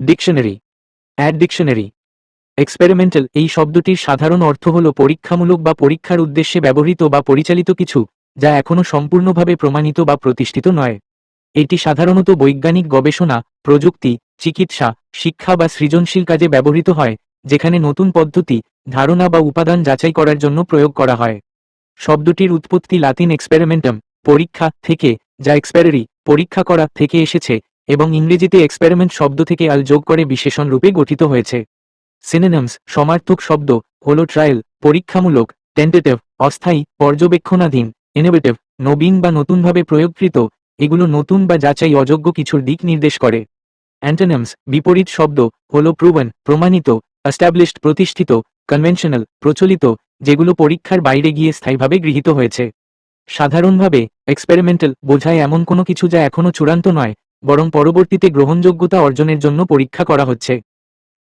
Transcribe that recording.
Dictionary add dictionary experimental এই শব্দটির সাধারণ অর্থ হল পরীক্ষামূলক বা পরীক্ষার উদ্দেশ্যে ব্যবহৃত বা পরিচালিত কিছু, যা এখনও সম্পূর্ণভাবে প্রমাণিত বা প্রতিষ্ঠিত নয়। এটি সাধারণত বৈজ্ঞানিক গবেষণা, প্রযুক্তি, চিকিৎসা, শিক্ষা বা সৃজনশীল কাজে ব্যবহৃত হয়, যেখানে নতুন পদ্ধতি, ধারণা বা উপাদান যাচাই করার জন্য প্রয়োগ করা হয়। শব্দটির উৎপত্তি লাতিন এক্সপেরিমেন্টাম পরীক্ষা থেকে, যা এক্সপেরি পরীক্ষা করা থেকে এসেছে এবং ইংরেজিতে এক্সপেরিমেন্ট শব্দ থেকে আল যোগ করে বিশেষণ রূপে গঠিত হয়েছে। সিনেনামস সমার্থক শব্দ, হল ট্রায়াল পরীক্ষামূলক টেন্টেটিভ অস্থায়ী, পর্যবেক্ষণাধীন ইনোভেটিভ নবীন বা নতুনভাবে প্রয়োগকৃত, এগুলো নতুন বা যাচাই অযোগ্য কিছুর দিক নির্দেশ করে। অ্যান্টেনামস বিপরীত শব্দ, হল প্রুভেন প্রমাণিত অ্যাস্টাবলিশড প্রতিষ্ঠিত কনভেনশনাল প্রচলিত, যেগুলো পরীক্ষার বাইরে গিয়ে স্থায়ীভাবে গৃহীত হয়েছে। সাধারণভাবে এক্সপেরিমেন্টাল বোঝায় এমন কোনো কিছু যা এখনও চূড়ান্ত নয় বরং পরবর্তীতে গ্রহণযোগ্যতা অর্জনের জন্য পরীক্ষা করা হচ্ছে।